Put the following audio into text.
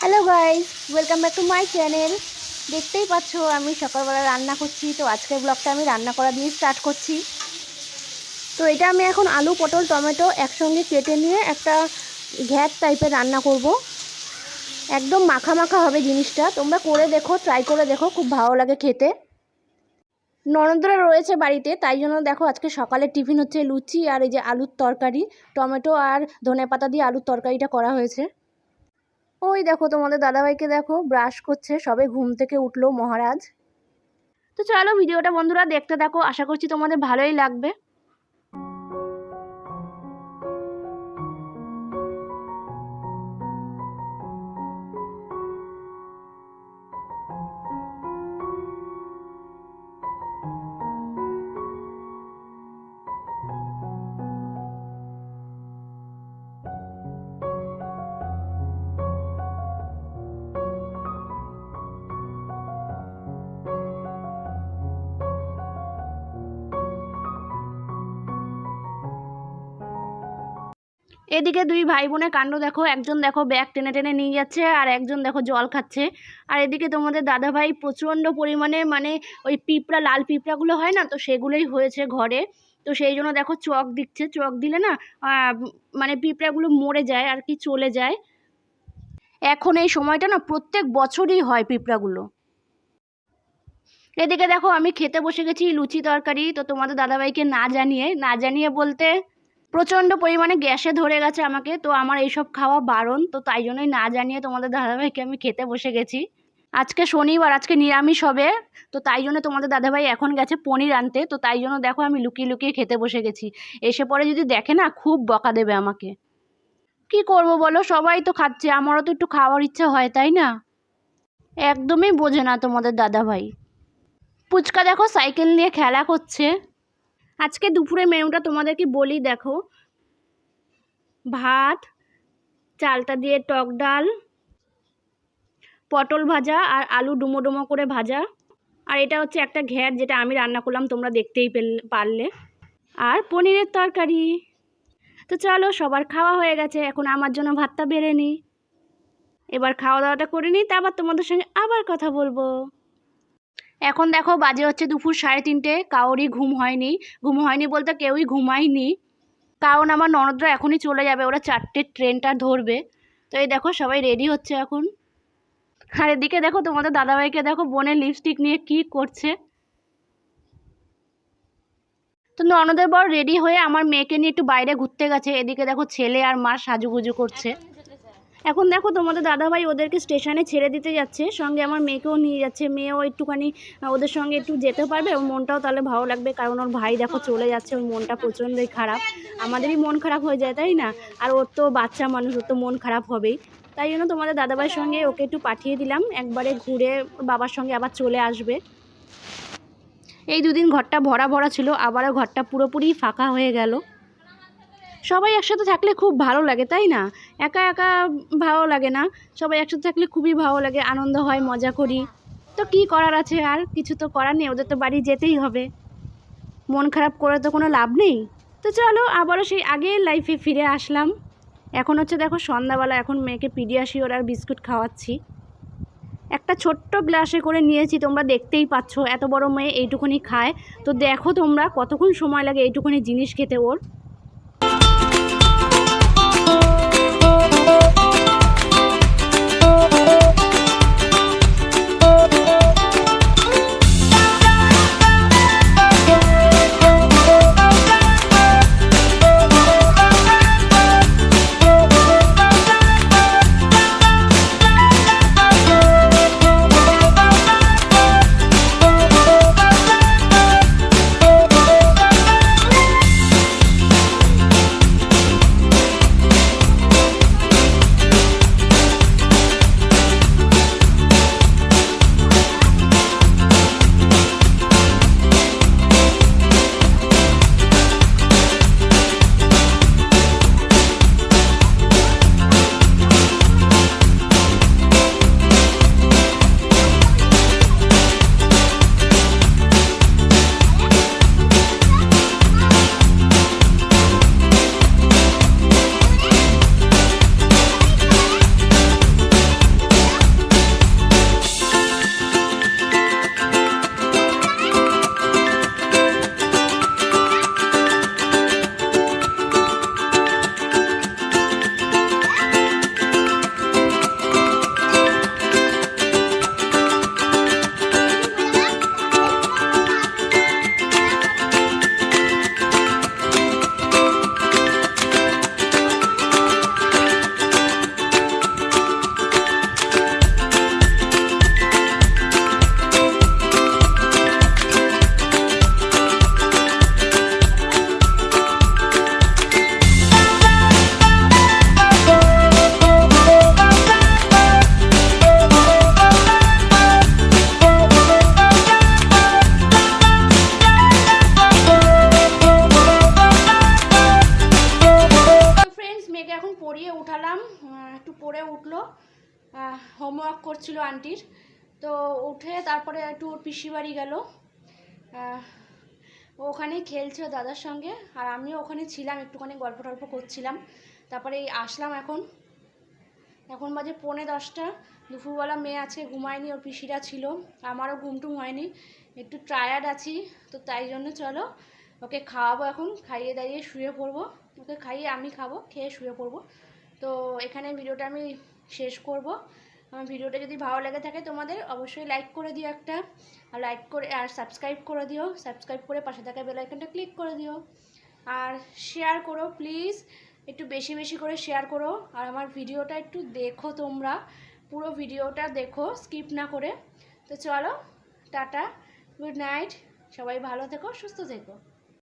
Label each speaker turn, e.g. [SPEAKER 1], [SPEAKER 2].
[SPEAKER 1] Hello guys welcome back to my channel দেখতেই পাচ্ছ, আমি সকালবেলা রান্না করছি। তো আজকের ব্লগটা আমি রান্না করা দিয়ে স্টার্ট করছি। তো এটা আমি এখন আলু, পটল, টমেটো একসঙ্গে কেটে নিয়ে একটা ঘ্যাট টাইপের রান্না করব। একদম মাখা মাখা হবে জিনিসটা। তোমরা করে দেখো ট্রাই করে দেখো, খুব ভালো লাগে খেতে। ননদরা রয়েছে বাড়িতে, তাই জন্য দেখো আজকে সকালে টিফিন হচ্ছে লুচি আর এই যে আলুর তরকারি, টমেটো আর ধনে পাতা দিয়ে আলুর তরকারিটা করা হয়েছে। ওই দেখো তোমাদের দাদাভাইকে দেখো ব্রাশ করছে, সবে ঘুম থেকে উঠল মহারাজ। তো চলো ভিডিওটা বন্ধুরা দেখতে থাকো, আশা করছি তোমাদের ভালোই লাগবে। এদিকে দুই ভাই বোনের কাণ্ড দেখো, একজন দেখো ব্যাগ টেনে টেনে নিয়ে যাচ্ছে আর একজন দেখো জল খাচ্ছে। আর এদিকে তোমাদের দাদা ভাই প্রচণ্ড পরিমাণে মানে ওই পিঁপড়া, লাল পিঁপড়াগুলো হয় না? তো সেগুলোই হয়েছে ঘরে। তো সেই জন্য দেখো চক দিচ্ছে। চক দিলে না মানে পিঁপড়াগুলো মরে যায় আর কি চলে যায়। এখন এই সময়টা না প্রত্যেক বছরই হয় পিঁপড়াগুলো। এদিকে দেখো আমি খেতে বসে গেছি লুচি তরকারি। তো তোমাদের দাদাভাইকে না জানিয়ে না জানিয়ে বলতে প্রচণ্ড পরিমাণে গ্যাসে ধরে গেছে আমাকে, তো আমার এইসব খাওয়া বারণ, তো তাই জন্যই না জানিয়ে তোমাদের দাদাভাইকে আমি খেতে বসে গেছি। আজকে শনিবার, আজকে নিরামিষ হবে, তো তাই জন্য তোমাদের দাদাভাই এখন গেছে পনির আনতে, তো তাই জন্য দেখো আমি লুকিয়ে লুকিয়ে খেতে বসে গেছি। এসে পরে যদি দেখে না, খুব বকা দেবে আমাকে। কি করব বলো, সবাই তো খাচ্ছে, আমারও তো একটু খাওয়ার ইচ্ছা হয়, তাই না? একদমই বোঝে না তোমাদের দাদাভাই। পুচকা দেখো সাইকেল নিয়ে খেলা করছে। আজকে দুপুরে মেনুটা তোমাদেরকে বলি দেখো। ভাত, চালটা দিয়ে টক ডাল, পটল ভাজা আর আলু ডুমো ডুমো করে ভাজা। আর এটা হচ্ছে একটা ঘ্যাট যেটা আমি রান্না করলাম, তোমরা দেখতেই পারলে। আর পনিরের তরকারি। তো চলো, সবার খাওয়া হয়ে গেছে, এখন আমার জন্য ভাতটা বেড়ে নিই। এবার খাওয়া দাওয়াটা করে নিই, তারপর তোমাদের সঙ্গে আবার কথা বলব। এখন দেখো বাজে হচ্ছে দুপুর সাড়ে তিনটে, কারোরই ঘুম হয়নি। ঘুম হয়নি বলতে কেউই ঘুমায়নি। কারণ আমার ননদরা এখনই চলে যাবে, ওরা চারটে ট্রেনটা ধরবে। তো এই দেখো সবাই রেডি হচ্ছে এখন। আর এদিকে দেখো তোমাদের দাদাভাইকে দেখো বোনের লিপস্টিক নিয়ে কি করছে। তো ননদের বর রেডি হয়ে আমার মেয়েকে নিয়ে একটু বাইরে ঘুরতে গেছে। এদিকে দেখো ছেলে আর মা সাজুগুজু করছে। এখন দেখো তোমাদের দাদাভাই ওদেরকে স্টেশনে ছেড়ে দিতে যাচ্ছে, সঙ্গে আমার মেয়েকেও নিয়ে যাচ্ছে, মেয়েও একটুখানি ওদের সঙ্গে একটু যেতে পারবে, ওর মনটাও তাহলে ভালো লাগবে, কারণ ওর ভাই দেখো চলে যাচ্ছে, ওর মনটা প্রচণ্ডই খারাপ, আমাদেরই মন খারাপ হয়ে যায়, তাই না? আর ওর তো বাচ্চা মানুষ, ওর তো মন খারাপ হবেই। তাই জন্য তোমাদের দাদাভাইয়ের সঙ্গে ওকে একটু পাঠিয়ে দিলাম, একবারে ঘুরে বাবার সঙ্গে আবার চলে আসবে। এই দুদিন ঘরটা ভরা ভরা ছিল, আবারও ঘরটা পুরোপুরি ফাঁকা হয়ে গেল। সবাই একসাথে থাকলে খুব ভালো লাগে, তাই না? একা একা ভালো লাগে না। সবাই একসাথে থাকলে খুবই ভালো লাগে, আনন্দ হয়, মজা করি। তো কি করার আছে আর? কিছু তো করার নেই, ওদের তো বাড়ি যেতেই হবে। মন খারাপ করে তো কোনো লাভ নেই। তো চলো, আবারও সেই আগের লাইফে ফিরে আসলাম। এখন হচ্ছে দেখো সন্ধ্যাবেলা, এখন মেয়েকে পিডিয়াশিওর আর বিস্কুট খাওয়াচ্ছি। একটা ছোট্ট গ্লাসে করে নিয়েছি, তোমরা দেখতেই পাচ্ছ, এত বড় মেয়ে এইটুকুনি খায়। তো দেখো তোমরা কতক্ষণ সময় লাগে এইটুকুনি জিনিস খেতে ওর। হোমওয়ার্ক করছিল আন্টির তো উঠে তারপরে একটু ওর পিসি বাড়ি গেল। আহ, ও ওখানেই খেলছিল দাদার সঙ্গে। আর আমিও ওখানে ছিলাম একটুখানি গল্প টল্প করছিলাম। তারপরে আসলাম এখন। এখন বাজে পৌনে দশটা। দুপুরবেলা মেয়ে আজকে ঘুমায়নি ওর পিসিরা ছিল। আমারও ঘুমটুম হয়নি। একটু টায়ার্ড আছি তো তাই জন্য চলো ওকে খাওয়াবো এখন। খাইয়ে দাইয়ে শুয়ে পড়ব। ওকে খাইয়ে আমি খাব খেয়ে শুয়ে পড়ব। তো এখানে ভিডিওটা আমি শেষ করব। আমার ভিডিওটা যদি ভালো লেগে থাকে তোমাদের, অবশ্যই লাইক করে দিও একটা, আর লাইক করে, আর সাবস্ক্রাইব করে দিও সাবস্ক্রাইব করে পাশে থাকা বেল আইকনটা ক্লিক করে দিও। আর শেয়ার করো প্লিজ একটু বেশি বেশি করে শেয়ার করো, আর আমার ভিডিওটা একটু দেখো তোমরা, পুরো ভিডিওটা দেখো স্কিপ না করে। তো চলো, টাটা গুড নাইট সবাই ভালো থেকো, সুস্থ থেকো।